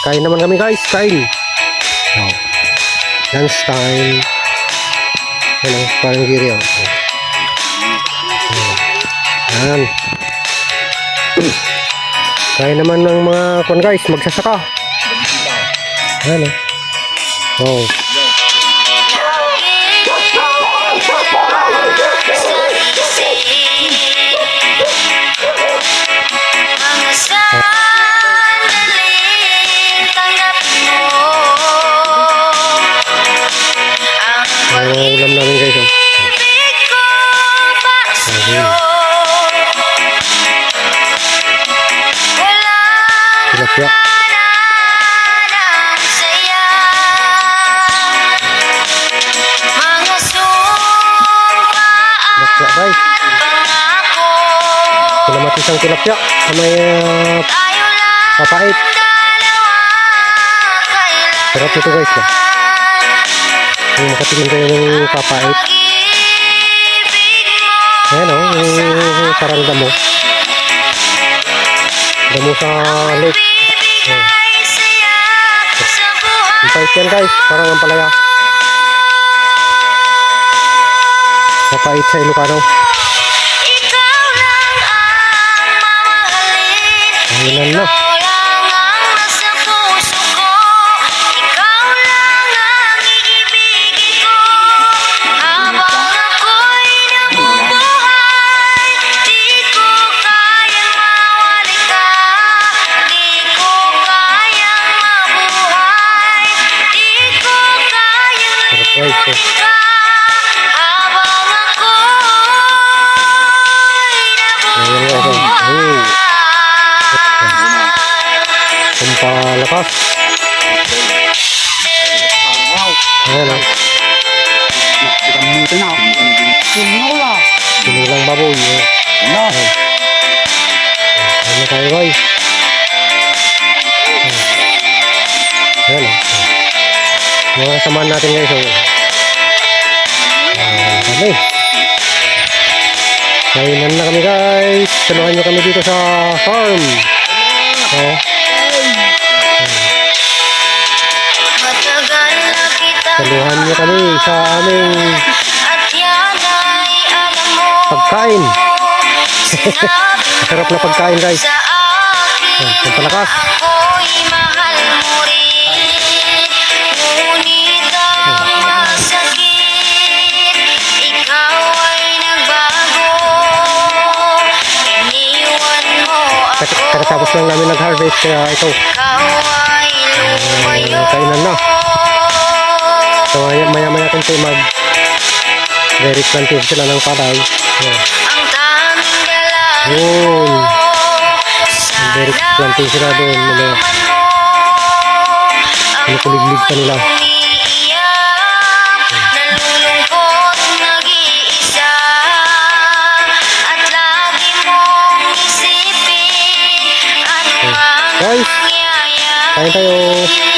Kain naman kami guys, kain. Oh. Lunch time. Yan parang giri o. Yan. Kain naman ng mga kon guys, magsasaka. Yan o. Oh. Mga ulam namin guys o. pag-ibig ko para sa'yo Walang Tilapia. Tilapia guys. at pangako Kinamatis ang tilapia. Sa may uh, papait. Sarap ito guys. Oh. Kung makatikim kayo ng papait. Ayan o, yung parang damo. Damo sa lake. Buhay Ang pait yan guys, parang ang palaya. Mapait sa Ilocano. Ayun na. Pampalakas. Ayan o. Kamutin na. Sinula. Sinulang baboy. Oh. Ano? Ayan na tayo guys. Ayan o. Mga samahan natin guys. Oh. Ayan kami. Kainan na kami guys. Samahan nyo kami dito sa farm. Oh. Saluhan nyo kami sa aming yan pagkain. Masarap na pagkain guys. akin Ayan, pampalakas. Ako Kakatapos lang namin nag-harvest kaya ito. Ayan, kainan na. So maya maya tayo mag very planted sila ng palay. Ayan. Yun. Very planted sila doon. Mga Kinukuliglig pa nila. Ako'y さよなら。